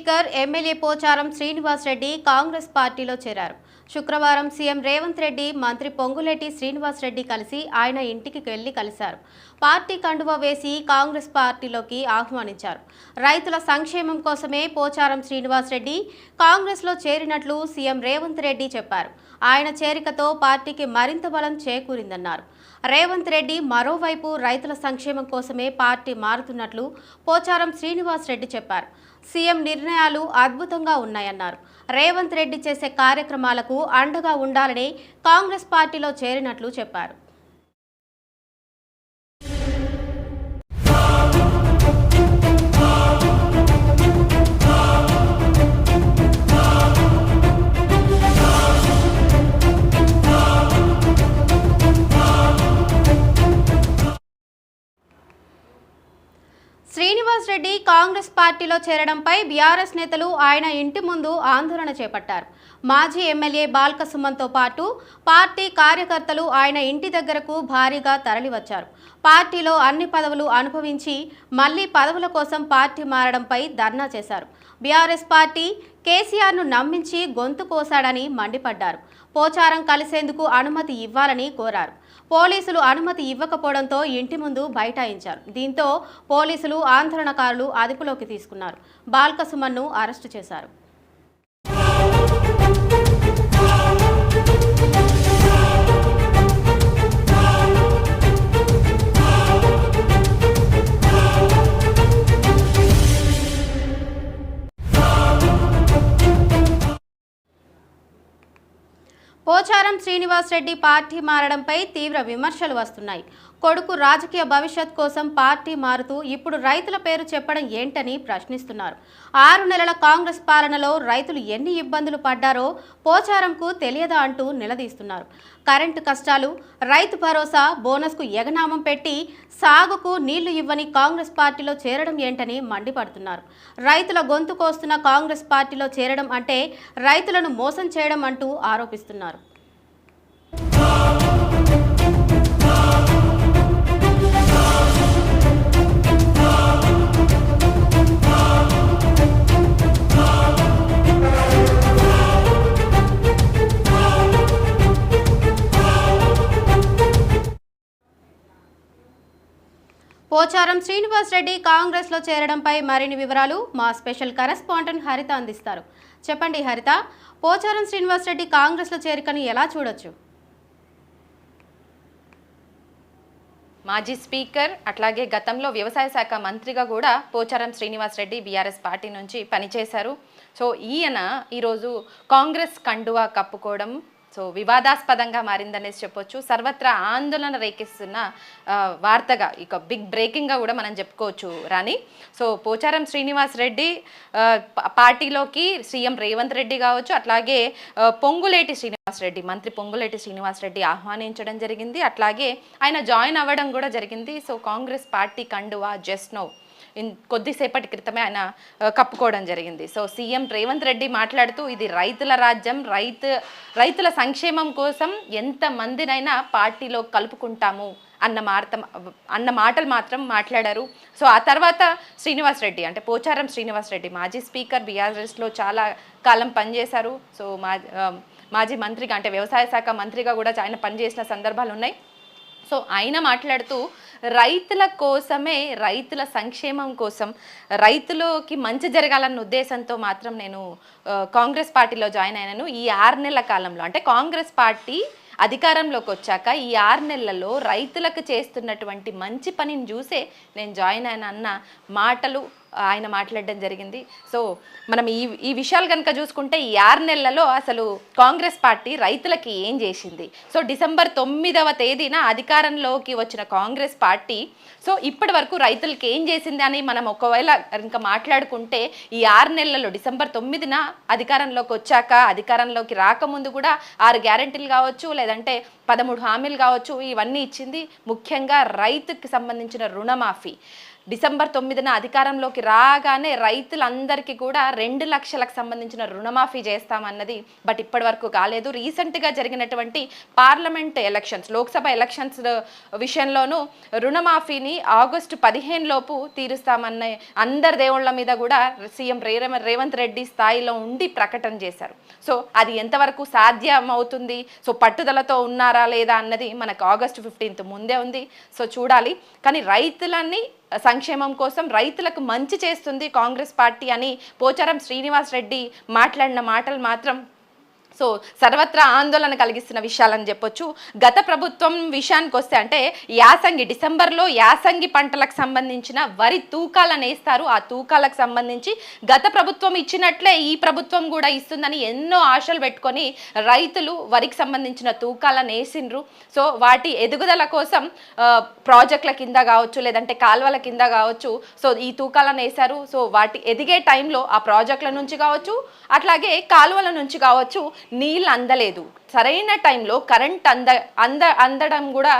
Speaker MLA Pocharam Srinivas Reddy Congress పార్టీలో చేరారు. శుక్రవారం సీఎం రేవంత్ రెడ్డి మంత్రి పొంగులేటి శ్రీనివాస్ రెడ్డి కలిసి ఆయన ఇంటికి వెళ్ళి కలిశారు. పార్టీ కండువ వేసి కాంగ్రెస్ పార్టీలోకి ఆహ్వానించారు. రైతుల సంక్షేమం కోసమే పోచారం శ్రీనివాస్ రెడ్డి కాంగ్రెస్లో చేరినట్లు సీఎం రేవంత్ రెడ్డి చెప్పారు. ఆయన చేరికతో పార్టీకి మరింత బలం చేకూరిందన్నారు. రేవంత్ రెడ్డి మరోవైపు రైతుల సంక్షేమం కోసమే పార్టీ మారుతున్నట్లు పోచారం శ్రీనివాస్ రెడ్డి చెప్పారు. సీఎం నిర్ణయాలు అద్భుతంగా ఉన్నాయన్నారు. రేవంత్ రెడ్డి చేసే కార్యక్రమాలకు అండగా ఉండాలని కాంగ్రెస్ పార్టీలో చేరినట్లు చెప్పారు. రెడ్డి కాంగ్రెస్ పార్టీలో చేరడంపై బీఆర్ఎస్ నేతలు ఆయన ఇంటి ముందు ఆందోళన చేపట్టారు. మాజీ ఎమ్మెల్యే బాల్క సుమన్తో పాటు పార్టీ కార్యకర్తలు ఆయన ఇంటి దగ్గరకు భారీగా తరలివచ్చారు. పార్టీలో అన్ని పదవులు అనుభవించి మళ్ళీ పదవుల కోసం పార్టీ మారడంపై ధర్నా చేశారు. బీఆర్ఎస్ పార్టీ కేసీఆర్ను నమ్మించి గొంతు కోశాడని మండిపడ్డారు. పోచారం కలిసేందుకు అనుమతి ఇవ్వాలని కోరారు. పోలీసులు అనుమతి ఇవ్వకపోవడంతో ఇంటి ముందు బైఠాయించారు. దీంతో పోలీసులు ఆందోళనకారులు అదుపులోకి తీసుకున్నారు. బాల్క సుమన్ను అరెస్టు చేశారు. పోచారం శ్రీనివాస్ రెడ్డి పార్టీ మారడంపై తీవ్ర విమర్శలు వస్తున్నాయి. కొడుకు రాజకీయ భవిష్యత్ కోసం పార్టీ మారుతూ ఇప్పుడు రైతుల పేరు చెప్పడం ఏంటని ప్రశ్నిస్తున్నారు. ఆరు నెలల కాంగ్రెస్ పాలనలో రైతులు ఎన్ని ఇబ్బందులు పడ్డారో పోచారంకు తెలియదా అంటూ నిలదీస్తున్నారు. కరెంటు కష్టాలు రైతు భరోసా బోనస్కు ఎగనామం పెట్టి సాగుకు నీళ్ళు ఇవ్వని కాంగ్రెస్ పార్టీలో చేరడం ఏంటని మండిపడుతున్నారు. రైతుల గొంతు కోస్తున్న కాంగ్రెస్ పార్టీలో చేరడం అంటే రైతులను మోసం చేయడం అంటూ ఆరోపిస్తున్నారు. పోచారం శ్రీనివాస్ రెడ్డి కాంగ్రెస్లో చేరడంపై మరిన్ని వివరాలు మా స్పెషల్ కరెస్పాండెంట్ హరిత అందిస్తారు. చెప్పండి హరిత పోచారం శ్రీనివాస్ రెడ్డి కాంగ్రెస్లో చేరికని ఎలా చూడొచ్చు? మాజీ స్పీకర్ అట్లాగే గతంలో వ్యవసాయ శాఖ మంత్రిగా కూడా పోచారం శ్రీనివాస్ రెడ్డి బీఆర్ఎస్ పార్టీ నుంచి పనిచేశారు. సో ఈయన ఈరోజు కాంగ్రెస్ కండువా కప్పుకోవడం సో వివాదాస్పదంగా మారిందనేసి చెప్పొచ్చు. సర్వత్రా ఆందోళన రేకిస్తున్న వార్తగా ఇక బిగ్ బ్రేకింగ్గా కూడా మనం చెప్పుకోవచ్చు రాని సో పోచారం శ్రీనివాస్ రెడ్డి పార్టీలోకి సీఎం రేవంత్ రెడ్డి కావచ్చు అట్లాగే పొంగులేటి శ్రీనివాస్ రెడ్డి మంత్రి పొంగులేటి శ్రీనివాస్ రెడ్డి ఆహ్వానించడం జరిగింది. అట్లాగే ఆయన జాయిన్ అవ్వడం కూడా జరిగింది. సో కాంగ్రెస్ పార్టీ కండువా జస్ట్ నో కొద్దిసేపటి క్రితమే ఆయన కప్పుకోవడం జరిగింది. సో సీఎం రేవంత్ రెడ్డి మాట్లాడుతూ ఇది రైతుల రాజ్యం రైతు రైతుల సంక్షేమం కోసం ఎంత మందినైనా పార్టీలో కలుపుకుంటాము అన్న మాట అన్న మాటలు మాత్రం మాట్లాడారు. సో ఆ తర్వాత శ్రీనివాస్ రెడ్డి అంటే పోచారం శ్రీనివాస్ రెడ్డి మాజీ స్పీకర్ బీఆర్ఎస్లో చాలా కాలం పనిచేశారు. సో మా మాజీ మంత్రిగా అంటే వ్యవసాయ శాఖ మంత్రిగా కూడా ఆయన పనిచేసిన సందర్భాలు ఉన్నాయి సో ఆయన మాట్లాడుతూ రైతుల కోసమే రైతుల సంక్షేమం కోసం రైతులకి మంచి జరగాలన్న ఉద్దేశంతో మాత్రం నేను కాంగ్రెస్ పార్టీలో జాయిన్ అయినాను. ఈ ఆరు నెలల కాలంలో. అంటే కాంగ్రెస్ పార్టీ అధికారంలోకి వచ్చాక ఈ ఆరు నెలలలో రైతులకు చేస్తున్నటువంటి మంచి పనిని చూసే నేను జాయిన్ అయిన అన్న మాటలు ఆయన మాట్లాడడం జరిగింది. సో మనం ఈ ఈ విషయాలు కనుక చూసుకుంటే ఈ ఆరు నెలలలో అసలు కాంగ్రెస్ పార్టీ రైతులకి ఏం చేసింది? సో డిసెంబర్ తొమ్మిదవ తేదీన అధికారంలోకి వచ్చిన కాంగ్రెస్ పార్టీ సో ఇప్పటి వరకు రైతులకి ఏం చేసింది అని మనం ఒకవేళ ఇంకా మాట్లాడుకుంటే ఈ ఆరు నెలలలో డిసెంబర్ తొమ్మిదిన అధికారంలోకి వచ్చాక అధికారంలోకి రాకముందు కూడా ఆరు గ్యారెంటీలు కావచ్చు లేదంటే పదమూడు హామీలు కావచ్చు ఇవన్నీ ఇచ్చింది ముఖ్యంగా రైతుకి సంబంధించిన రుణమాఫీ. డిసెంబర్ తొమ్మిదిన అధికారంలోకి రాగానే రైతులందరికీ కూడా రెండు లక్షలకు సంబంధించిన రుణమాఫీ చేస్తామన్నది బట్ ఇప్పటి వరకు కాలేదు. రీసెంట్గా జరిగినటువంటి పార్లమెంట్ ఎలక్షన్స్ లోక్సభ ఎలక్షన్స్ విషయంలోనూ రుణమాఫీని ఆగస్టు పదిహేను లోపు తీరుస్తామన్న అందరి దేవుళ్ళ మీద కూడా సీఎం రేవంత్ రెడ్డి స్థాయిలో ఉండి ప్రకటన చేశారు. సో అది ఎంతవరకు సాధ్యం అవుతుంది సో పట్టుదలతో ఉన్నారా లేదా అన్నది మనకు ఆగస్టు ఫిఫ్టీన్త్ ముందే ఉంది. సో చూడాలి. కానీ రైతులన్నీ సంక్షేమం కోసం రైతులకు మంచి చేస్తుంది కాంగ్రెస్ పార్టీ అని పోచారం శ్రీనివాస్ రెడ్డి మాట్లాడిన మాటలు మాత్రం సో సర్వత్రా ఆందోళన కలిగిస్తున్న విషయాలని చెప్పొచ్చు. గత ప్రభుత్వం విషయానికి వస్తే అంటే యాసంగి డిసెంబర్లో యాసంగి పంటలకు సంబంధించిన వరి తూకాలను వేస్తారు. ఆ తూకాలకు సంబంధించి గత ప్రభుత్వం ఇచ్చినట్లే ఈ ప్రభుత్వం కూడా ఇస్తుందని ఎన్నో ఆశలు పెట్టుకొని రైతులు వరికి సంబంధించిన తూకాలను వేసిండ్రు. సో వాటి ఎదుగుదల కోసం ప్రాజెక్టుల కింద కావచ్చు లేదంటే కాలువల కింద కావచ్చు సో ఈ తూకాలను వేశారు. సో వాటి ఎదిగే టైంలో ఆ ప్రాజెక్టుల నుంచి కావచ్చు అట్లాగే కాలువల నుంచి కావచ్చు నీళ్ళు అందలేదు. సరైన టైంలో కరెంట్ అంద అంద అందడం కూడా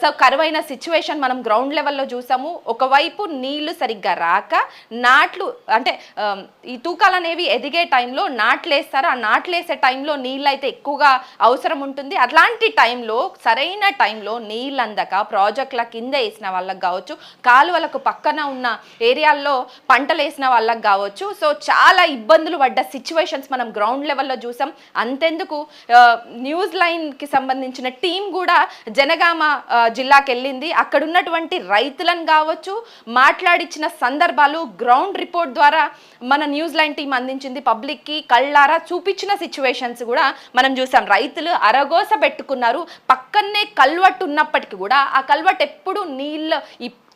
సో కరువైన సిచ్యువేషన్ మనం గ్రౌండ్ లెవెల్లో చూసాము. ఒకవైపు నీళ్ళు సరిగ్గా రాక నాట్లు అంటే ఈ తూకాలు అనేవి ఎదిగే టైంలో నాట్లు వేస్తారు ఆ నాట్లు వేసే టైంలో నీళ్ళు అయితే ఎక్కువగా అవసరం ఉంటుంది. అట్లాంటి టైంలో సరైన టైంలో నీళ్ళు అందక ప్రాజెక్టుల కింద వేసిన వాళ్ళకి కావచ్చు కాలువలకు పక్కన ఉన్న ఏరియాల్లో పంటలు వేసిన వాళ్ళకి కావచ్చు. సో చాలా ఇబ్బందులు పడ్డ సిచ్యువేషన్స్ మనం గ్రౌండ్ లెవెల్లో చూసాం. అంతెందుకు న్యూస్ లైన్కి సంబంధించిన టీం కూడా జనగామ జిల్లాకి వెళ్ళింది అక్కడున్నటువంటి రైతులను కావచ్చు మాట్లాడిచ్చిన సందర్భాలు గ్రౌండ్ రిపోర్ట్ ద్వారా మన న్యూస్ లైన్ టీం అందించింది. పబ్లిక్కి కళ్ళారా చూపించిన సిచ్యువేషన్స్ కూడా మనం చూసాం. రైతులు అరగోస పెట్టుకున్నారు. పక్కనే కల్వట్టు ఉన్నప్పటికీ కూడా ఆ కల్వట్ ఎప్పుడు నీళ్ళు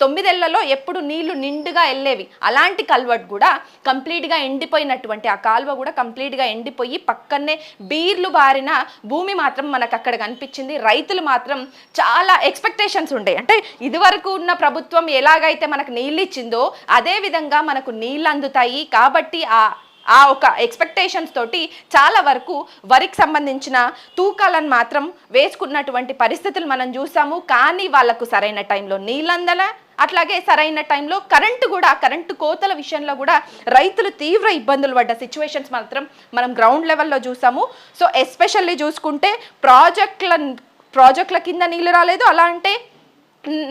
తొమ్మిదేళ్ళలో ఎప్పుడు నీళ్ళు నిండుగా వెళ్ళేవి. అలాంటి కల్వర్ట్ కూడా కంప్లీట్గా ఎండిపోయినటువంటి ఆ కాలువ కూడా కంప్లీట్గా ఎండిపోయి పక్కనే బీర్లు బారిన భూమి మాత్రం మనకు అక్కడ కనిపించింది. రైతులు మాత్రం చాలా ఎక్స్పెక్టేషన్స్ ఉండే. అంటే ఇదివరకు ఉన్న ప్రభుత్వం ఎలాగైతే మనకు నీళ్ళు ఇచ్చిందో అదే విధంగా మనకు నీళ్ళు అందుతాయి. కాబట్టి ఆ ఆ ఒక ఎక్స్పెక్టేషన్స్ తోటి చాలా వరకు వరికి సంబంధించిన తూకాలను మాత్రం వేసుకున్నటువంటి పరిస్థితులు మనం చూసాము. కానీ వాళ్ళకు సరైన టైంలో నీళ్ళందల అట్లాగే సరైన టైంలో కరెంటు కూడా కరెంటు కోతల విషయంలో కూడా రైతులు తీవ్ర ఇబ్బందులు పడ్డ సిచ్యువేషన్స్ మాత్రం మనం గ్రౌండ్ లెవెల్లో చూసాము. సో ఎస్పెషల్లీ చూసుకుంటే ప్రాజెక్టుల ప్రాజెక్టుల కింద నీళ్ళు రాలేదు. అలా అంటే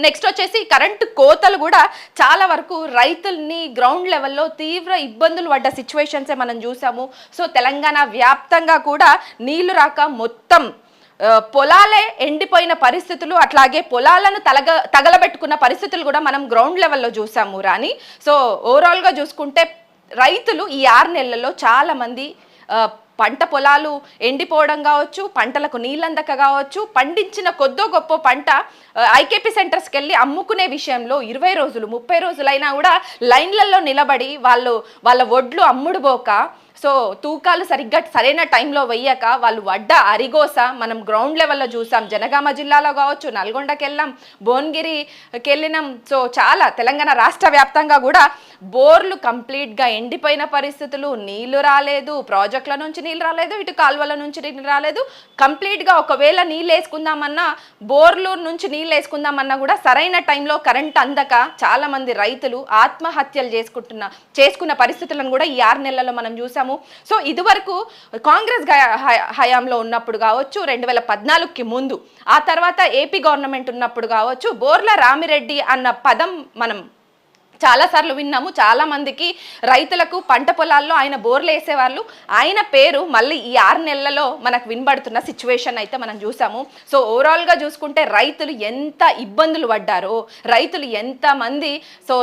నెక్స్ట్ వచ్చేసి కరెంటు కోతలు కూడా చాలా వరకు రైతుల్ని గ్రౌండ్ లెవెల్లో తీవ్ర ఇబ్బందులు పడ్డ సిచ్యువేషన్సే మనం చూసాము. సో తెలంగాణ వ్యాప్తంగా కూడా నీళ్ళు రాక మొత్తం పొలాలే ఎండిపోయిన పరిస్థితులు అట్లాగే పొలాలను తలగ తగలబెట్టుకున్న పరిస్థితులు కూడా మనం గ్రౌండ్ లెవెల్లో చూసాము రాని సో ఓవరాల్గా చూసుకుంటే రైతులు ఈ ఆరు నెలల్లో చాలామంది పంట పొలాలు ఎండిపోవడం కావచ్చు పంటలకు నీళ్ళందక కావచ్చు పండించిన కొద్దో గొప్ప పంట ఐకేపీ సెంటర్స్కి వెళ్ళి అమ్ముకునే విషయంలో ఇరవై రోజులు ముప్పై రోజులైనా కూడా లైన్లలో నిలబడి వాళ్ళు వాళ్ళ ఒడ్లు అమ్ముడుబోక సో తూకాలు సరిగ్గా సరైన టైంలో వెయ్యక వాళ్ళు వడ్డ అరిగోస మనం గ్రౌండ్ లెవెల్లో చూసాం. జనగామ జిల్లాలో కావచ్చు నల్గొండకి వెళ్ళాం భువనగిరికి వెళ్ళినాం సో చాలా తెలంగాణ రాష్ట్ర వ్యాప్తంగా కూడా బోర్లు కంప్లీట్గా ఎండిపోయిన పరిస్థితులు. నీళ్ళు రాలేదు ప్రాజెక్టుల నుంచి నీళ్ళు రాలేదు ఇటు కాలువల నుంచి నీళ్ళు రాలేదు. కంప్లీట్గా ఒకవేళ నీళ్ళు వేసుకుందామన్నా బోర్లు నుంచి నీళ్ళు వేసుకుందామన్నా కూడా సరైన టైంలో కరెంట్ అందక చాలామంది రైతులు ఆత్మహత్యలు చేసుకుంటున్న చేసుకున్న పరిస్థితులను కూడా ఈ ఆరు నెలల్లో మనం చూసాము. సో ఇదివరకు కాంగ్రెస్ హయాంలో ఉన్నప్పుడు కావచ్చు రెండు వేల పద్నాలుగుకి ముందు. ఆ తర్వాత ఏపీ గవర్నమెంట్ ఉన్నప్పుడు కావచ్చు బోర్ల రామిరెడ్డి అన్న పదం మనం చాలాసార్లు విన్నాము. చాలా మందికి రైతులకు పంట పొలాల్లో ఆయన బోర్లు వేసేవాళ్ళు. ఆయన పేరు మళ్ళీ ఈ ఆరు నెలలలో మనకు వినబడుతున్న సిచ్యువేషన్ అయితే మనం చూసాము. సో ఓవరాల్గా చూసుకుంటే రైతులు ఎంత ఇబ్బందులు పడ్డారో రైతులు ఎంతమంది సో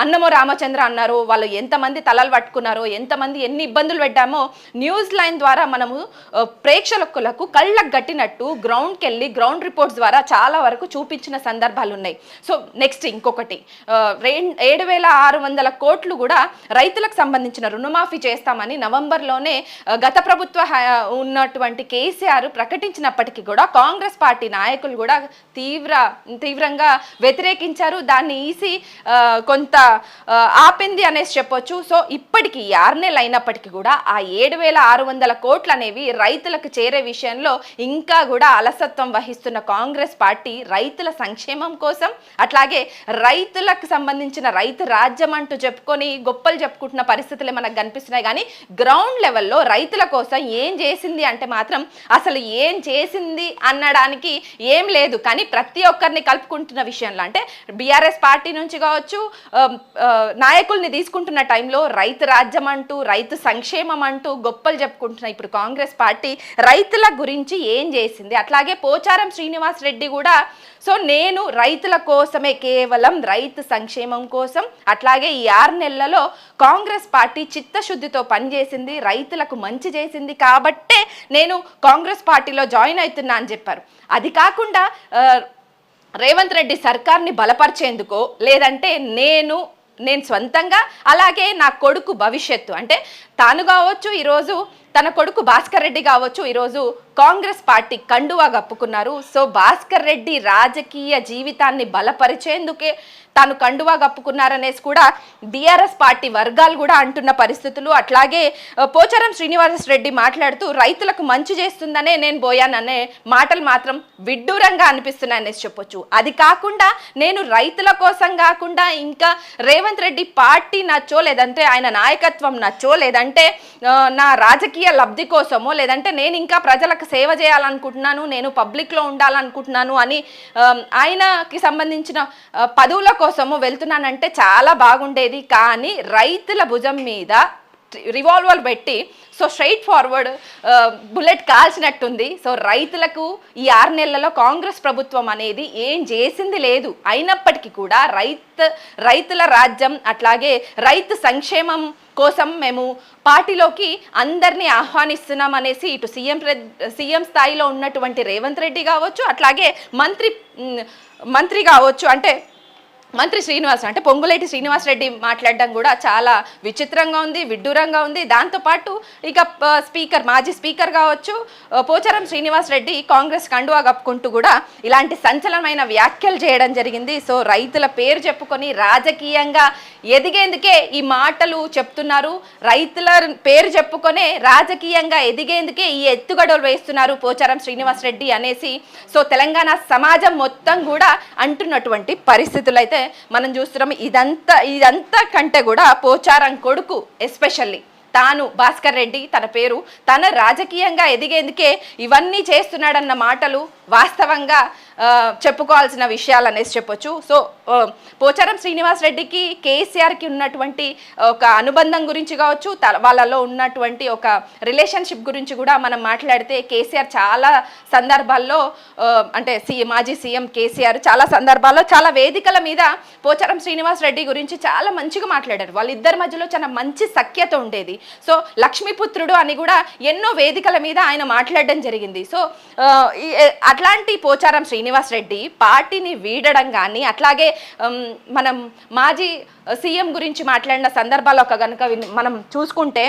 అన్నమో రామచంద్ర అన్నారు వాళ్ళు ఎంతమంది తలలు పట్టుకున్నారో ఎంతమంది ఎన్ని ఇబ్బందులు పెట్టామో న్యూస్ లైన్ ద్వారా మనము ప్రేక్షకులకు కళ్ళకు గట్టినట్టు గ్రౌండ్కి వెళ్ళి గ్రౌండ్ రిపోర్ట్స్ ద్వారా చాలా వరకు చూపించిన సందర్భాలు ఉన్నాయి. సో నెక్స్ట్ ఇంకొకటి ఆ, ఏడు వేల ఆరు వందల కోట్లు కూడా రైతులకు సంబంధించిన రుణమాఫీ చేస్తామని నవంబర్లోనే గత ప్రభుత్వ ఉన్నటువంటి కేసీఆర్ ప్రకటించినప్పటికీ కూడా కాంగ్రెస్ పార్టీ నాయకులు కూడా తీవ్ర తీవ్రంగా వ్యతిరేకించారు. దాన్ని ఈసీ కొంత ఆపింది అనేసి చెప్పొచ్చు. సో ఇప్పటికి ఆరు నెలలు అయినప్పటికీ కూడా ఆ ఏడు వేల ఆరు వందల కోట్లు అనేవి రైతులకు చేరే విషయంలో ఇంకా కూడా అలసత్వం వహిస్తున్న కాంగ్రెస్ పార్టీ రైతుల సంక్షేమం కోసం అట్లాగే రైతులకు సంబంధించిన రైతు రాజ్యం అంటూ చెప్పుకొని గొప్పలు చెప్పుకుంటున్న పరిస్థితులే మనకు కనిపిస్తున్నాయి. కానీ గ్రౌండ్ లెవెల్లో రైతుల కోసం ఏం చేసింది అంటే మాత్రం అసలు ఏం చేసింది అనడానికి ఏం లేదు. కానీ ప్రతి ఒక్కరిని కలుపుకుంటున్న విషయంలో అంటే బీఆర్ఎస్ పార్టీ నుంచి కావచ్చు నాయకుల్ని తీసుకుంటున్న టైంలో రైతు రాజ్యం అంటూ రైతు సంక్షేమం అంటూ గొప్పలు చెప్పుకుంటున్న ఇప్పుడు కాంగ్రెస్ పార్టీ రైతుల గురించి ఏం చేసింది? అట్లాగే పోచారం శ్రీనివాస్ రెడ్డి కూడా సో నేను రైతుల కోసమే కేవలం రైతు సంక్షేమం కోసం అట్లాగే ఈ ఆరు నెలలలో కాంగ్రెస్ పార్టీ చిత్తశుద్ధితో పనిచేసింది రైతులకు మంచి చేసింది కాబట్టే నేను కాంగ్రెస్ పార్టీలో జాయిన్ అవుతున్నా అని చెప్పారు. అది కాకుండా రేవంత్ రెడ్డి సర్కార్ని బలపరిచేందుకో లేదంటే నేను నేను సొంతంగా అలాగే నా కొడుకు భవిష్యత్తు అంటే తాను కావచ్చు ఈరోజు తన కొడుకు భాస్కర్ రెడ్డి కావచ్చు ఈరోజు కాంగ్రెస్ పార్టీ కండువా కప్పుకున్నారు. సో భాస్కర్ రెడ్డి రాజకీయ జీవితాన్ని బలపరిచేందుకే తాను కండువా కప్పుకున్నారనేసి కూడా బీఆర్ఎస్ పార్టీ వర్గాలు కూడా అంటున్న పరిస్థితులు. అట్లాగే పోచారం శ్రీనివాస్ రెడ్డి మాట్లాడుతూ రైతులకు మంచి చేస్తుందనే నేను పోయాననే మాటలు మాత్రం విడ్డూరంగా అనిపిస్తున్నాయనేసి చెప్పొచ్చు. అది కాకుండా నేను రైతుల కోసం కాకుండా ఇంకా రేవంత్ రెడ్డి పార్టీ నచ్చో లేదంటే ఆయన నాయకత్వం నచ్చో లేదంటే అంటే నా రాజకీయ లబ్ధి కోసమో లేదంటే నేను ఇంకా ప్రజలకు సేవ చేయాలనుకుంటున్నాను నేను పబ్లిక్లో ఉండాలనుకుంటున్నాను అని ఆయనకి సంబంధించిన పదవుల కోసము వెళ్తున్నానంటే చాలా బాగుండేది. కానీ రైతుల భుజం మీద రివాల్వర్ పెట్టి సో స్ట్రైట్ ఫార్వర్డ్ బుల్లెట్ కాల్చినట్టుంది. సో రైతులకు ఈ ఆరు నెలలలో కాంగ్రెస్ ప్రభుత్వం అనేది ఏం చేసింది లేదు. అయినప్పటికీ కూడా రైతు రైతుల రాజ్యం అట్లాగే రైతు సంక్షేమం కోసం మేము పార్టీలోకి అందరినీ ఆహ్వానిస్తున్నాం అనేసి ఇటు సీఎం రెడ్- సీఎం స్థాయిలో ఉన్నటువంటి రేవంత్ రెడ్డి కావచ్చు అట్లాగే మంత్రి మంత్రి కావచ్చు అంటే మంత్రి శ్రీనివాస్ అంటే పొంగులేటి శ్రీనివాస్ రెడ్డి మాట్లాడడం కూడా చాలా విచిత్రంగా ఉంది విడ్డూరంగా ఉంది. దాంతోపాటు ఇక స్పీకర్ మాజీ స్పీకర్ కావచ్చు పోచారం శ్రీనివాస్ రెడ్డి కాంగ్రెస్ కండువా కప్పుకుంటూ కూడా ఇలాంటి సంచలనమైన వ్యాఖ్యలు చేయడం జరిగింది. సో రైతుల పేరు చెప్పుకొని రాజకీయంగా ఎదిగేందుకే ఈ మాటలు చెప్తున్నారు. రైతుల పేరు చెప్పుకొనే రాజకీయంగా ఎదిగేందుకే ఈ ఎత్తుగడలు వేస్తున్నారు పోచారం శ్రీనివాస్ రెడ్డి అనేసి. సో తెలంగాణ సమాజం మొత్తం కూడా అంటున్నటువంటి పరిస్థితులు అయితే మనం చూస్తున్నాం ఇదంతా ఇదంతా కంటే కూడా పోచారం కొడుకు ఎస్పెషల్లీ. తాను భాస్కర్ రెడ్డి తన పేరు తన రాజకీయంగా ఎదిగేందుకే ఇవన్నీ చేస్తున్నాడన్న మాటలు వాస్తవంగా చెప్పుకోవాల్సిన విషయాలు అనేసి చెప్పొచ్చు. సో పోచారం శ్రీనివాస్ రెడ్డికి కేసీఆర్కి ఉన్నటువంటి ఒక అనుబంధం గురించి కావచ్చు వాళ్ళలో ఉన్నటువంటి ఒక రిలేషన్షిప్ గురించి కూడా మనం మాట్లాడితే కేసీఆర్ చాలా సందర్భాల్లో అంటే సి మాజీ సీఎం కేసీఆర్ చాలా సందర్భాల్లో చాలా వేదికల మీద పోచారం శ్రీనివాస్ రెడ్డి గురించి చాలా మంచిగా మాట్లాడారు. వాళ్ళిద్దరి మధ్యలో చాలా మంచి సఖ్యత ఉండేది. సో లక్ష్మీపుత్రుడు అని కూడా ఎన్నో వేదికల మీద ఆయన మాట్లాడడం జరిగింది. సో అట్లాంటి పోచారం శ్రీనివాస్ రెడ్డి పార్టీని వీడడం కానీ అట్లాగే మనం మాజీ సీఎం గురించి మాట్లాడిన సందర్భాలు ఒక కనుక మనం చూసుకుంటే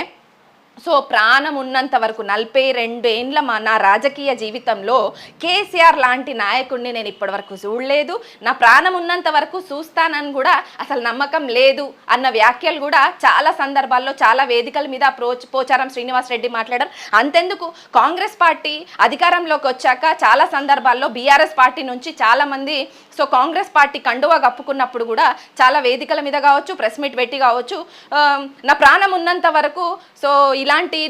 సో ప్రాణం ఉన్నంత వరకు నలభై రెండు ఏండ్ల మా నా రాజకీయ జీవితంలో కేసీఆర్ లాంటి నాయకుడిని నేను ఇప్పటివరకు చూడలేదు. నా ప్రాణం ఉన్నంత వరకు చూస్తానని కూడా అసలు నమ్మకం లేదు అన్న వ్యాఖ్యలు కూడా చాలా సందర్భాల్లో చాలా వేదికల మీద ప్రో పోచారం శ్రీనివాస్ రెడ్డి మాట్లాడారు. అంతెందుకు కాంగ్రెస్ పార్టీ అధికారంలోకి వచ్చాక చాలా సందర్భాల్లో బీఆర్ఎస్ పార్టీ నుంచి చాలామంది సో కాంగ్రెస్ పార్టీ కండువా కప్పుకున్నప్పుడు కూడా చాలా వేదికల మీద కావచ్చు ప్రెస్ మీట్ పెట్టి కావచ్చు నా ప్రాణం ఉన్నంత వరకు సో ఇలాంటి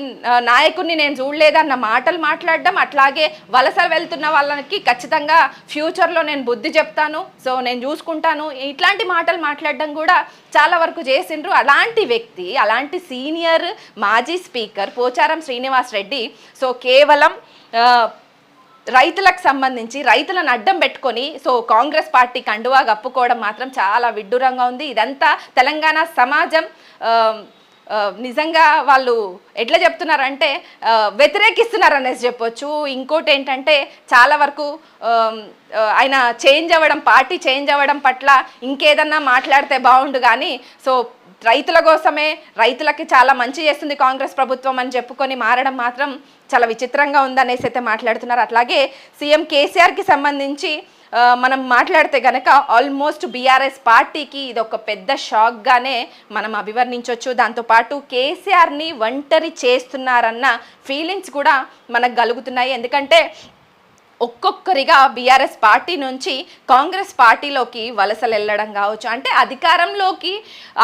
నాయకుడిని నేను చూడలేదన్న మాటలు మాట్లాడడం అట్లాగే వలస వెళ్తున్న వాళ్ళకి ఖచ్చితంగా ఫ్యూచర్లో నేను బుద్ధి చెప్తాను. సో నేను చూసుకుంటాను. ఇట్లాంటి మాటలు మాట్లాడడం కూడా చాలా వరకు చేసిండ్రు. అలాంటి వ్యక్తి అలాంటి సీనియర్ మాజీ స్పీకర్ పోచారం శ్రీనివాస్ రెడ్డి సో కేవలం రైతులకు సంబంధించి రైతులను అడ్డం పెట్టుకొని సో కాంగ్రెస్ పార్టీ కండువా కప్పుకోవడం మాత్రం చాలా విడ్డూరంగా ఉంది. ఇదంతా తెలంగాణ సమాజం నిజంగా వాళ్ళు ఎట్లా చెప్తున్నారంటే వ్యతిరేకిస్తున్నారు అనేసి చెప్పొచ్చు. ఇంకోటి ఏంటంటే చాలా వరకు ఆయన చేంజ్ అవ్వడం పార్టీ చేంజ్ అవ్వడం పట్ల ఇంకేదన్నా మాట్లాడితే బాగుండు కానీ సో రైతుల కోసమే రైతులకి చాలా మంచి చేస్తుంది కాంగ్రెస్ ప్రభుత్వం అని చెప్పుకొని మారడం మాత్రం చాలా విచిత్రంగా ఉందనేసి అయితే మాట్లాడుతున్నారు. అట్లాగే సీఎం కేసీఆర్కి సంబంధించి మనం మాట్లాడితే కనుక ఆల్మోస్ట్ బీఆర్ఎస్ పార్టీకి ఇది ఒక పెద్ద షాక్గానే మనం అభివర్ణించవచ్చు దాంతోపాటు కేసీఆర్ని ఒంటరి చేస్తున్నారన్న ఫీలింగ్స్ కూడా మనకు కలుగుతున్నాయి. ఎందుకంటే ఒక్కొక్కరిగా బీఆర్ఎస్ పార్టీ నుంచి కాంగ్రెస్ పార్టీలోకి వలసలు వెళ్ళడం కావచ్చు. అంటే అధికారంలోకి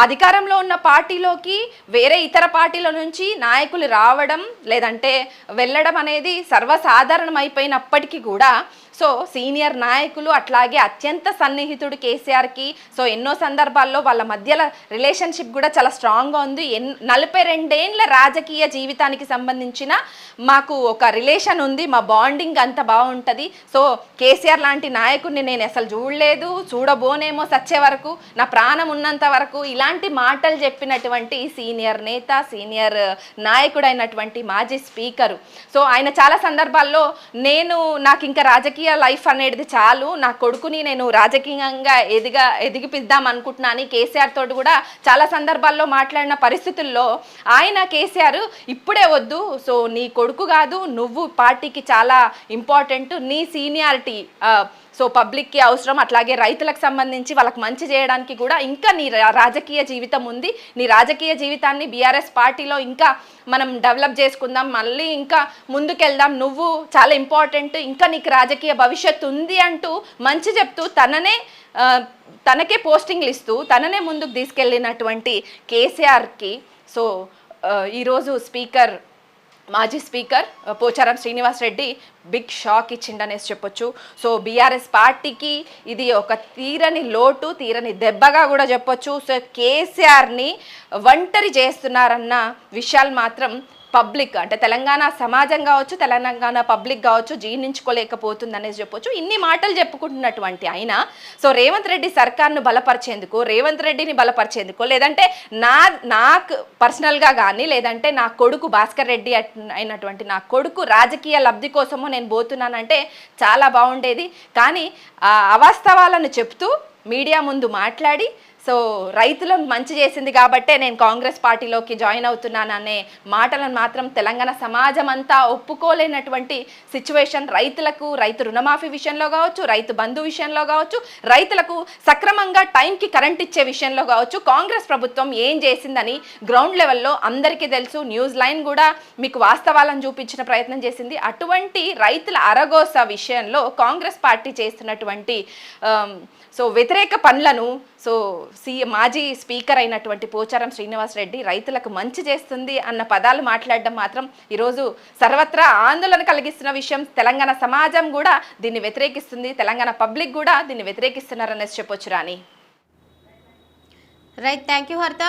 అధికారంలో ఉన్న పార్టీలోకి వేరే ఇతర పార్టీల నుంచి నాయకులు రావడం లేదంటే వెళ్ళడం అనేది సర్వసాధారణం అయిపోయినప్పటికీ కూడా సో సీనియర్ నాయకులు అట్లాగే అత్యంత సన్నిహితుడు కేసీఆర్కి. సో ఎన్నో సందర్భాల్లో వాళ్ళ మధ్యలో రిలేషన్షిప్ కూడా చాలా స్ట్రాంగ్గా ఉంది. ఎన్ నలభై రెండేండ్ల రాజకీయ జీవితానికి సంబంధించిన మాకు ఒక రిలేషన్ ఉంది. మా బాండింగ్ అంత బాగుంటుంది. సో కేసీఆర్ లాంటి నాయకుడిని నేను అసలు చూడలేదు చూడబోనేమో సచ్చే వరకు నా ప్రాణం ఉన్నంత వరకు ఇలాంటి మాటలు చెప్పినటువంటి సీనియర్ నేత సీనియర్ నాయకుడైనటువంటి మాజీ స్పీకరు. సో ఆయన చాలా సందర్భాల్లో నేను నాకు ఇంకా రాజకీయ లైఫ్ అనేది చాలు. నా కొడుకుని నేను రాజకీయంగా ఎదిగా ఎదిగిపిద్దాం అనుకుంటున్నాను కేసీఆర్ తోటి కూడా చాలా సందర్భాల్లో మాట్లాడిన పరిస్థితుల్లో ఆయన కేసీఆర్ ఇప్పుడే వద్దు. సో నీ కొడుకు కాదు నువ్వు పార్టీకి చాలా ఇంపార్టెంట్ నీ సీనియారిటీ సో పబ్లిక్కి అవసరం అట్లాగే రైతులకు సంబంధించి వాళ్ళకి మంచి చేయడానికి కూడా ఇంకా నీ రా- రాజకీయ జీవితం ఉంది. నీ రాజకీయ జీవితాన్ని బీఆర్ఎస్ పార్టీలో ఇంకా మనం డెవలప్ చేసుకుందాం మళ్ళీ ఇంకా ముందుకెళ్దాం. నువ్వు చాలా ఇంపార్టెంట్ ఇంకా నీకు రాజకీయ భవిష్యత్తు ఉంది అంటూ మంచి చెప్తూ తననే తనకే పోస్టింగ్లు ఇస్తూ తననే ముందుకు తీసుకెళ్ళినటువంటి కేసీఆర్కి. సో ఈరోజు స్పీకర్ మాజీ speaker Pocharam Srinivas Reddy big shock ఇచ్చిండనేసి చెప్పొచ్చు. సో బీఆర్ఎస్ పార్టీకి ఇది ఒక తీరని లోటు తీరని దెబ్బగా కూడా చెప్పొచ్చు. సో కేసీఆర్ని ఒంటరి చేస్తున్నారన్న విషయాలు మాత్రం పబ్లిక్ అంటే తెలంగాణ సమాజం కావచ్చు తెలంగాణ పబ్లిక్ కావచ్చు జీర్ణించుకోలేకపోతుంది అనేసి చెప్పొచ్చు. ఇన్ని మాటలు చెప్పుకుంటున్నటువంటి ఆయన సో రేవంత్ రెడ్డి సర్కార్ను బలపరిచేందుకు రేవంత్ రెడ్డిని బలపరిచేందుకు లేదంటే నా నాకు పర్సనల్గా కానీ లేదంటే నా కొడుకు భాస్కర్ రెడ్డి అయినటువంటి నా కొడుకు రాజకీయ లబ్ధి కోసము నేను పోతున్నానంటే చాలా బాగుండేది. కానీ అవాస్తవాలను చెప్తూ మీడియా ముందు మాట్లాడి సో రైతులను మంచి చేసింది కాబట్టే నేను కాంగ్రెస్ పార్టీలోకి జాయిన్ అవుతున్నాననే మాటలను మాత్రం తెలంగాణ సమాజం అంతా ఒప్పుకోలేనటువంటి సిచ్యువేషన్. రైతులకు రైతు రుణమాఫీ విషయంలో కావచ్చు రైతు బంధు విషయంలో కావచ్చు రైతులకు సక్రమంగా టైంకి కరెంట్ ఇచ్చే విషయంలో కావచ్చు కాంగ్రెస్ ప్రభుత్వం ఏం చేసిందని గ్రౌండ్ లెవెల్లో అందరికీ తెలుసు. న్యూస్ లైన్ కూడా మీకు వాస్తవాలను చూపించిన ప్రయత్నం చేసింది. అటువంటి రైతుల అరగోస విషయంలో కాంగ్రెస్ పార్టీ చేస్తున్నటువంటి సో వ్యతిరేక పనులను సో సీ మాజీ స్పీకర్ అయినటువంటి పోచారం శ్రీనివాస్ రెడ్డి రైతులకు మంచి చేస్తుంది అన్న పదాలు మాట్లాడడం మాత్రం ఈరోజు సర్వత్రా ఆందోళన కలిగిస్తున్న విషయం. తెలంగాణ సమాజం కూడా దీన్ని వ్యతిరేకిస్తుంది. తెలంగాణ పబ్లిక్ కూడా దీన్ని వ్యతిరేకిస్తున్నారనేసి చెప్పొచ్చు రాని రైట్ థ్యాంక్ యూ హర్త